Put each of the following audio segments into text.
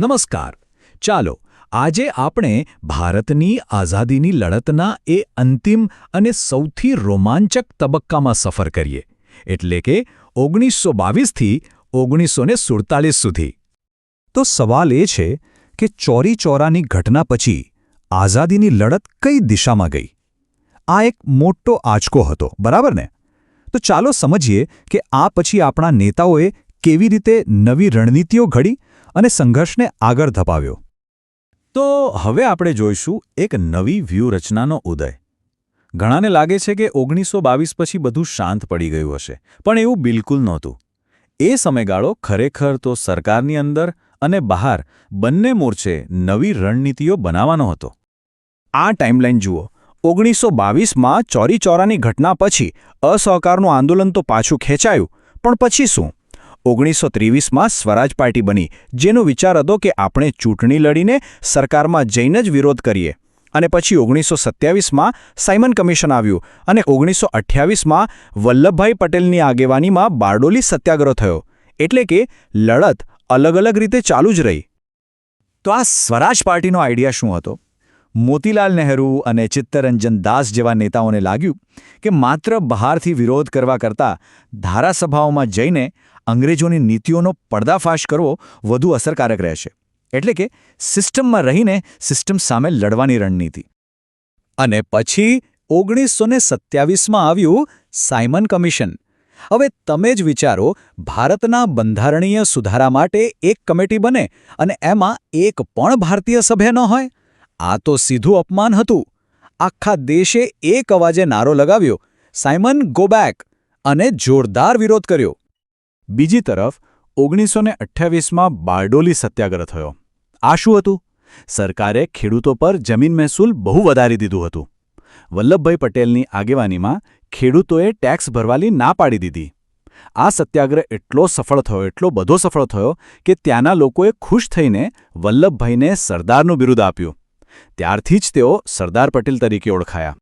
નમસ્કાર. ચાલો, આજે આપણે ભારતની આઝાદીની લડતના એ અંતિમ અને સૌથી રોમાંચક તબક્કામાં સફર કરીએ. એટલે કે ઓગણીસો બાવીસથી ઓગણીસો સુડતાલીસ સુધી. તો સવાલ એ છે કે ચોરી ચોરાની ઘટના પછી આઝાદીની લડત કઈ દિશામાં ગઈ? આ એક મોટો આંચકો હતો, બરાબર ને? તો ચાલો સમજીએ કે આ પછી આપણા નેતાઓએ કેવી રીતે નવી રણનીતિઓ ઘડી અને સંઘર્ષને આગળ ધપાવ્યો. તો હવે આપણે જોઈશું એક નવી વ્યૂહરચનાનો ઉદય. ઘણાને લાગે છે કે ઓગણીસો બાવીસ પછી બધું શાંત પડી ગયું હશે, પણ એવું બિલકુલ નહોતું. એ સમયગાળો ખરેખર તો સરકારની અંદર અને બહાર બંને મોરચે નવી રણનીતિઓ બનાવવાનો હતો. આ ટાઈમલાઈન જુઓ, ઓગણીસો બાવીસમાં ચોરી ચોરાની ઘટના પછી અસહકારનું આંદોલન તો પાછું ખેંચાયું, પણ પછી શું? ઓગણીસો ત્રેવીસમાં સ્વરાજ પાર્ટી બની, જેનો વિચાર હતો કે આપણે ચૂંટણી લડીને સરકારમાં જઈને જ વિરોધ કરીએ. અને પછી ઓગણીસો સત્યાવીસમાં સાયમન કમિશન આવ્યું અને ઓગણીસો અઠ્યાવીસમાં વલ્લભભાઈ પટેલની આગેવાનીમાં બારડોલી સત્યાગ્રહ થયો. એટલે કે લડત અલગ અલગ રીતે ચાલુ જ રહી. તો આ સ્વરાજ પાર્ટીનો આઈડિયા શું હતો? મોતીલાલ નહેરુ અને ચિત્તરંજન દાસ જેવા નેતાઓને લાગ્યું કે માત્ર બહારથી વિરોધ કરવા કરતાં ધારાસભાઓમાં જઈને અંગ્રેજોની નીતિઓનો પર્દાફાશ કરવો વધુ અસરકારક રહેશે. એટલે કે સિસ્ટમમાં રહીને સિસ્ટમ સામે લડવાની રણનીતિ. અને પછી ઓગણીસો ને સત્યાવીસમાં આવ્યું સાયમન કમિશન. હવે તમે જ વિચારો, ભારતના બંધારણીય સુધારા માટે એક કમિટી બને અને એમાં એક પણ ભારતીય સભ્ય ન હોય? આ તો સીધું અપમાન હતું. આખા દેશે એક અવાજે નારો લગાવ્યો. Simon, go back! અને જોરદાર વિરોધ કર્યો. બીજી તરફ ઓગણીસો ને અઠ્યાવીસમાં બારડોલી સત્યાગ્રહ થયો. આ શું હતું? સરકારે ખેડૂતો પર જમીન મહેસૂલ બહુ વધારી દીધું હતું. વલ્લભભાઈ પટેલની આગેવાનીમાં ખેડૂતોએ ટેક્સ ભરવાની ના પાડી દીધી. આ સત્યાગ્રહ એટલો સફળ થયો, એટલો બધો સફળ થયો કે ત્યાંના લોકોએ ખુશ થઈને વલ્લભભાઈને સરદારનું બિરુદ આપ્યું. ત્યારથી જ તેઓ સરદાર પટેલ તરીકે ઓળખાયા.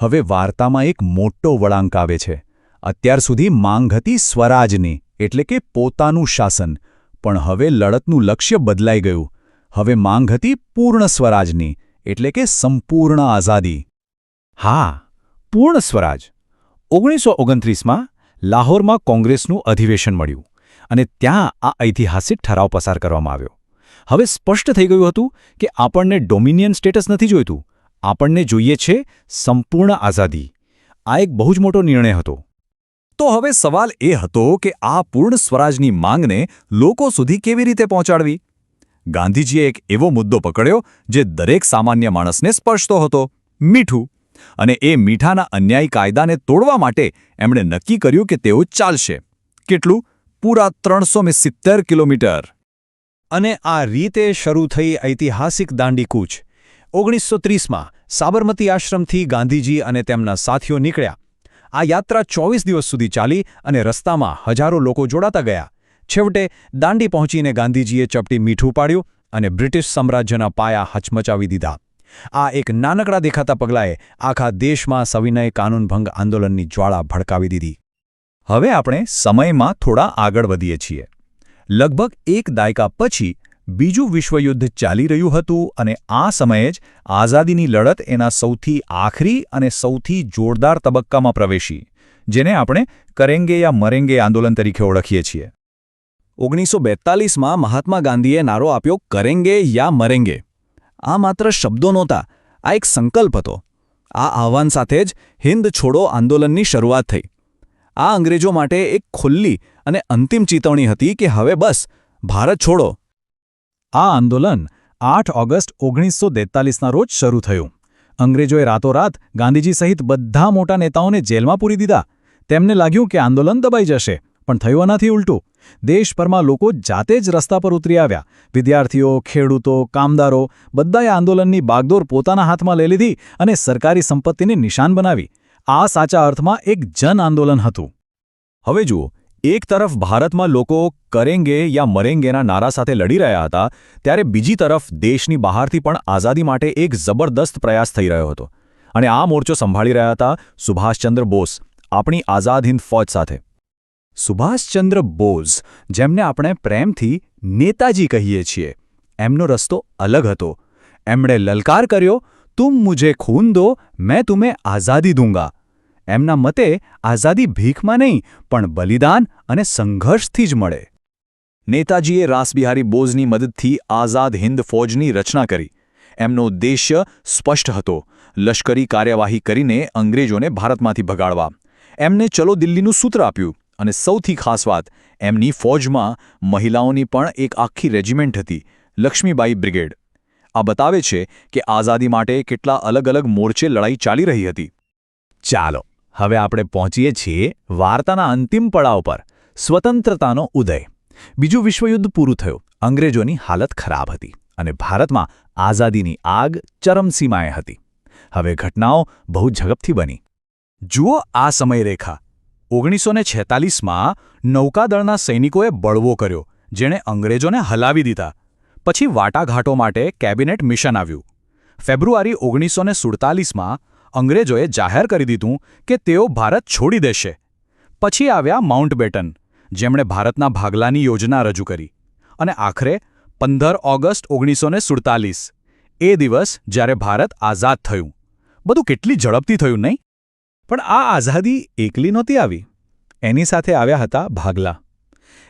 હવે વાર્તામાં એક મોટો વળાંક આવે છે. અત્યાર સુધી માંગ હતી સ્વરાજની. એટલે કે પોતાનું શાસન. પણ હવે લડતનું લક્ષ્ય બદલાઈ ગયું. હવે માંગ હતી પૂર્ણ સ્વરાજની, એટલે કે સંપૂર્ણ આઝાદી. હા, પૂર્ણ સ્વરાજ. ઓગણીસો ઓગણત્રીસમાં લાહોરમાં કોંગ્રેસનું અધિવેશન મળ્યું અને ત્યાં આ ઐતિહાસિક ઠરાવ પસાર કરવામાં આવ્યો. હવે સ્પષ્ટ થઈ ગયું હતું કે આપણને ડોમિનિયન સ્ટેટસ નથી જોઈતું. આપણને જોઈએ છે સંપૂર્ણ આઝાદી. આ એક બહુ જ મોટો નિર્ણય હતો. તો હવે સવાલ એ હતો કે આ પૂર્ણ સ્વરાજની માંગને લોકો સુધી કેવી રીતે પહોંચાડવી? ગાંધીજીએ એક એવો મુદ્દો પકડ્યો જે દરેક સામાન્ય માણસને સ્પર્શતો હતો, મીઠું. અને એ મીઠાના અન્યાયી કાયદાને તોડવા માટે એમણે નક્કી કર્યું કે તેઓ ચાલશે. કેટલું? પૂરા ત્રણસો સિત્તેર કિલોમીટર. અને આ રીતે શરૂ થઈ ઐતિહાસિક દાંડી કૂચ ઓગણીસો ત્રીસમાં સાબરમતી આશ્રમથી ગાંધીજી અને તેમના સાથીઓ નીકળ્યા. આ યાત્રા ચોવીસ દિવસ સુધી ચાલી અને રસ્તામાં હજારો લોકો જોડાતા ગયા. છેવટે દાંડી પહોંચીને ગાંધીજીએ ચપટી મીઠું પાડ્યું અને બ્રિટિશ સામ્રાજ્યના પાયા હચમચાવી દીધા. આ એક નાનકડા દેખાતા પગલાએ આખા દેશમાં સવિનય કાનૂનભંગ આંદોલનની જ્વાળા ભડકાવી દીધી. હવે આપણે સમયમાં થોડા આગળ વધીએ છીએ. લગભગ એક દાયકા પછી બીજું વિશ્વયુદ્ધ ચાલી રહ્યું હતું અને આ સમયે જ આઝાદીની લડત એના સૌથી આખરી અને સૌથી જોરદાર તબક્કામાં પ્રવેશી, જેને આપણે કરેંગે યા મરેંગે આંદોલન તરીકે ઓળખીએ છીએ. ઓગણીસો બેતાલીસમાં મહાત્મા ગાંધીએ નારો આપ્યો કરેંગે યા મરેંગે. આ માત્ર શબ્દો નહોતા, આ એક સંકલ્પ હતો. આ આહવાન સાથે જ હિન્દ છોડો આંદોલનની શરૂઆત થઈ. આ અંગ્રેજો માટે એક ખુલ્લી અને અંતિમ ચેતવણી હતી કે હવે બસ, ભારત છોડો. આ આંદોલન આઠ ઓગસ્ટ ઓગણીસો દેતાલીસના રોજ શરૂ થયું. અંગ્રેજોએ રાતોરાત ગાંધીજી સહિત બધા મોટા નેતાઓને જેલમાં પૂરી દીધા. તેમને લાગ્યું કે આંદોલન દબાઈ જશે, પણ થયું આનાથી ઉલટું. દેશભરમાં લોકો જાતે જ રસ્તા પર ઉતરી આવ્યા. વિદ્યાર્થીઓ, ખેડૂતો, કામદારો બધાએ આંદોલનની બાગદોર પોતાના હાથમાં લઈ લીધી અને સરકારી સંપત્તિને નિશાન બનાવી. આ સાચા અર્થમાં એક જન આંદોલન હતું. હવે જુઓ એક તરફ ભારતમાં લોકો કરેંગે યા મરેંગેના નારા સાથે લડી રહ્યા હતા, ત્યારે બીજી તરફ દેશની બહારથી પણ આઝાદી માટે એક જબરદસ્ત પ્રયાસ થઈ રહ્યો હતો. અને આ મોરચો સંભાળી રહ્યા હતા સુભાષચંદ્ર બોઝ, આપણી આઝાદ હિન્દ ફૌજ સાથે. સુભાષચંદ્ર બોઝ, જેમને આપણે પ્રેમથી નેતાજી કહીએ છીએ, એમનો રસ્તો અલગ હતો. એમણે લલકાર કર્યો, તુમ મુજે ખૂન દો, મેં તુમે આઝાદી દૂંગા. એમના મતે આઝાદી ભીખમાં નહીં, પણ બલિદાન અને સંઘર્ષથી જ મળે. નેતાજીએ રાસબિહારી બોઝની મદદથી આઝાદ હિન્દ ફૌજની રચના કરી. એમનો ઉદ્દેશ્ય સ્પષ્ટ હતો, લશ્કરી કાર્યવાહી કરીને અંગ્રેજોને ભારતમાંથી ભગાડવા. એમને ચલો દિલ્હીનું સૂત્ર આપ્યું, અને સૌથી ખાસ વાત, એમની ફૌજમાં મહિલાઓની પણ એક આખી રેજિમેન્ટ હતી, લક્ષ્મીબાઈ બ્રિગેડ. આ બતાવે છે કે આઝાદી માટે કેટલા અલગ અલગ મોરચે લડાઈ ચાલી રહી હતી. ચાલો હવે આપણે પહોંચીએ છીએ વાર્તાના અંતિમ પડાવ પર, સ્વતંત્રતાનો ઉદય. બીજું વિશ્વયુદ્ધ પૂરું થયું. અંગ્રેજોની હાલત ખરાબ હતી અને ભારતમાં આઝાદીની આગ ચરમસીમાએ હતી. હવે ઘટનાઓ બહુ ઝડપથી બની. જુઓ આ સમયરેખા. ઓગણીસો ને છેતાલીસમાં નૌકાદળના સૈનિકોએ બળવો કર્યો, જેણે અંગ્રેજોને હલાવી દીધા. પછી વાટાઘાટો માટે કેબિનેટ મિશન આવ્યું. ફેબ્રુઆરી ઓગણીસો ને સુડતાલીસમાં અંગ્રેજોએ જાહેર કરી દીધું કે તેઓ ભારત છોડી દેશે. પછી આવ્યા માઉન્ટબેટન, જેમણે ભારતના ભાગલાની યોજના રજૂ કરી. અને આખરે પંદર ઓગસ્ટ ઓગણીસો એ દિવસ જ્યારે ભારત આઝાદ થયું. બધું કેટલી ઝડપથી થયું નહીં? પણ આ આઝાદી એકલી નહોતી આવી. એની સાથે આવ્યા હતા ભાગલા.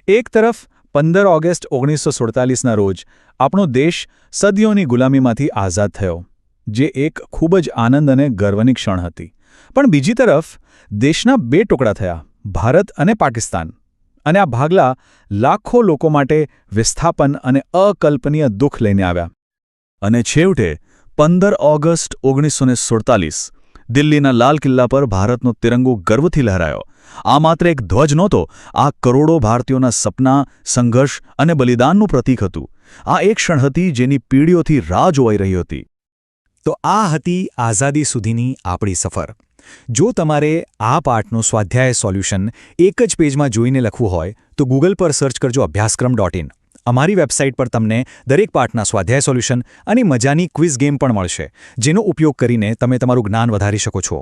એક તરફ પંદર ઓગસ્ટ ઓગણીસો સુડતાલીસના રોજ આપણો દેશ સદીઓની ગુલામીમાંથી આઝાદ થયો. જે એક ખૂબ જ આનંદ અને ગર્વની ક્ષણ હતી. પણ બીજી તરફ, દેશના બે ટુકડા થયા, ભારત અને પાકિસ્તાન. અને આ ભાગલા લાખો લોકો માટે વિસ્થાપન અને અકલ્પનીય દુઃખ લઈને આવ્યા. અને છેવટે, પંદર ઓગસ્ટ ઓગણીસો દિલ્હીના લાલ કિલ્લા પર ભારતનો તિરંગો ગર્વથી લહેરાયો. આ માત્ર એક ધ્વજ નહોતો, આ કરોડો ભારતીયોના સપના, સંઘર્ષ અને બલિદાનનું પ્રતીક હતું. આ એક ક્ષણ હતી જેની પીઢીઓથી રાહ જોવાઈ રહી હતી. તો આ હતી આઝાદી સુધીની આપણી સફર. જો તમારે આ પાઠનું સ્વાધ્યાય સોલ્યુશન એક જ પેજમાં જોઈને લખવું હોય, તો ગૂગલ પર સર્ચ કરજો અભ્યાસક્રમ ડોટ ઇન. અમારી વેબસાઇટ પર તમને દરેક પાઠના સ્વાધ્યાય સોલ્યુશન અને મજાની ક્વિઝ ગેમ પણ મળશે, જેનો ઉપયોગ કરીને તમે તમારું જ્ઞાન વધારી શકો છો.